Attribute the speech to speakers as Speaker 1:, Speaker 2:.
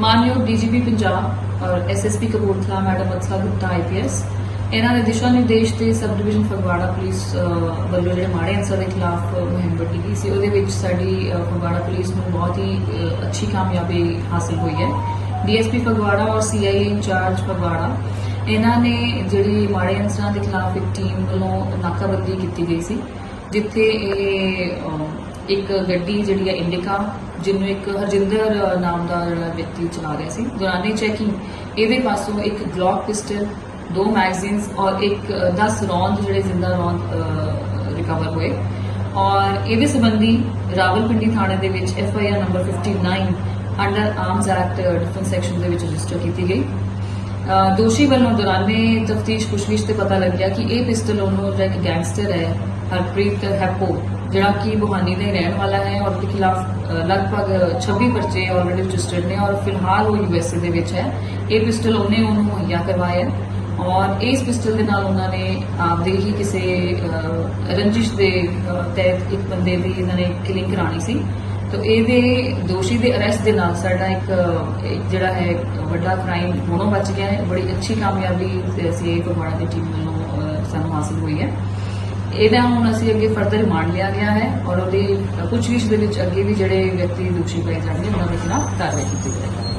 Speaker 1: ਮਾਨਯੋਗ ਡੀਜੀਪੀ ਪੰਜਾਬ ਔਰ SSP Kapurthala madam ਅਤਸਾ ਗੁਪਤਾ, ਆਈਪੀਐਸ। ਇਹਨਾਂ ਦੇ ਦਿਸ਼ਾ ਨਿਰਦੇਸ਼ ਤੇ ਸਬ ਡਿਵੀਜ਼ਨ ਫਗਵਾੜਾ ਪੁਲਿਸ ਵੱਲੋਂ ਜਿਹੜੇ ਮਾੜੇ ਅਨਸਰ ਦੇ ਖਿਲਾਫ ਮੁਹਿੰਮ ਵੱਡੀ ਗਈ ਸੀ, ਉਹਦੇ ਵਿੱਚ ਸਾਡੀ ਫਗਵਾੜਾ ਪੁਲਿਸ ਨੂੰ ਬਹੁਤ ਹੀ ਅੱਛੀ ਕਾਮਯਾਬੀ ਹਾਸਲ ਹੋਈ ਹੈ। ਡੀਐਸਪੀ ਫਗਵਾੜਾ ਔਰ ਸੀਆਈਏ ਇੰਚਾਰਜ ਫਗਵਾੜਾ, ਇਹਨਾਂ ਨੇ ਜਿਹੜੀ ਮਾੜੇ ਅਨਸਰਾਂ ਦੇ ਖਿਲਾਫ ਇੱਕ ਟੀਮ ਵੱਲੋਂ ਨਾਕਾਬੰਦੀ ਕੀਤੀ ਗਈ ਸੀ, ਜਿੱਥੇ ਇਹ ਇੱਕ ਗੱਡੀ ਜਿਹੜੀ ਹੈ ਇੰਡਿਕਾ ਜਿਹਨੂੰ ਇੱਕ ਹਰਜਿੰਦਰ ਨਾਮ ਦਾ ਜਿਹੜਾ ਵਿਅਕਤੀ ਚਲਾ ਰਿਹਾ ਸੀ। ਦੌਰਾਨੇ ਚੈਕਿੰਗ ਇਹਦੇ ਪਾਸੋਂ ਇੱਕ ਗਲੌਕ ਪਿਸਟਲ ਦੋ ਮੈਗਜ਼ੀਨਸ ਔਰ ਇੱਕ 10 ਰੌਂਦ ਜਿਹੜੇ ਜ਼ਿੰਦਾ ਰੌਂਦ ਰਿਕਵਰ ਹੋਏ। ਔਰ ਇਹਦੇ ਸੰਬੰਧੀ ਰਾਵਲਪਿੰਡੀ ਥਾਣੇ ਦੇ ਵਿੱਚ F I R number 59 under arms act defence section ਦੇ ਵਿੱਚ ਰਜਿਸਟਰ ਕੀਤੀ ਗਈ। ਦੋਸ਼ੀ ਵੱਲੋਂ ਦੌਰਾਨੇ ਤਫਤੀਸ਼ ਪੁੱਛਗਿੱਛ ਤੇ ਪਤਾ ਲੱਗਿਆ ਕਿ ਇਹ ਪਿਸਟਲ ਉਹਨੂੰ ਜਿਹੜਾ ਇੱਕ ਗੈਂਗਸਟਰ ਹੈ, ਹਰਪ੍ਰੀਤ ਹੈਪੋ ਜਿਹੜਾ ਕਿ ਬੁਹਾਨੀ ਦਾ ਹੀ ਰਹਿਣ ਵਾਲਾ ਹੈ ਔਰ ਦੇ ਖਿਲਾਫ ਲਗਭਗ 26 ਪਰਚੇ ਆਲਰੇਡੀ ਰਜਿਸਟਰਡ ਨੇ ਔਰ ਫਿਲਹਾਲ ਉਹ ਯੂਐਸਏ ਦੇ ਵਿੱਚ ਹੈ। ਇਹ ਪਿਸਟਲ ਉਹਨੇ ਉਹਨੂੰ ਮੁਹੱਈਆ ਕਰਵਾਇਆ ਔਰ ਇਸ ਪਿਸਟਲ ਦੇ ਨਾਲ ਉਹਨਾਂ ਨੇ ਆਪਦੇ ਹੀ ਕਿਸੇ ਰੰਜਿਸ਼ ਦੇ ਤਹਿਤ ਇੱਕ ਬੰਦੇ ਦੀ ਇਹਨਾਂ ਨੇ ਕਿਲਿੰਗ ਕਰਾਣੀ ਸੀ। ਤਾਂ ਇਹਦੇ ਦੋਸ਼ੀ ਦੇ ਅਰੈਸਟ ਦੇ ਨਾਲ ਸਾਡਾ ਇੱਕ ਜਿਹੜਾ ਹੈ, ਵੱਡਾ ਕ੍ਰਾਈਮ ਹੋਣੋਂ ਬਚ ਗਿਆ ਹੈ। ਬੜੀ ਅੱਛੀ ਕਾਮਯਾਬੀ ਅਸੀਂ ਫਗਵਾੜਾ ਦੀ ਟੀਮ ਵੱਲੋਂ ਸਾਨੂੰ ਹਾਸਲ ਹੋਈ ਹੈ। ਇਹਦਾ ਹੁਣ ਅਸੀਂ ਅੱਗੇ ਫਰਦਰ ਰਿਮਾਂਡ ਲਿਆ ਗਿਆ ਹੈ ਔਰ ਉਹਦੀ ਪੁੱਛਗਿੱਛ ਦੇ ਵਿੱਚ ਅੱਗੇ ਵੀ ਜਿਹੜੇ ਵਿਅਕਤੀ ਦੋਸ਼ੀ ਪਏ ਜਾਣਗੇ, ਉਹਨਾਂ ਦੇ ਖਿਲਾਫ ਕਾਰਵਾਈ ਕੀਤੀ ਜਾਏਗੀ।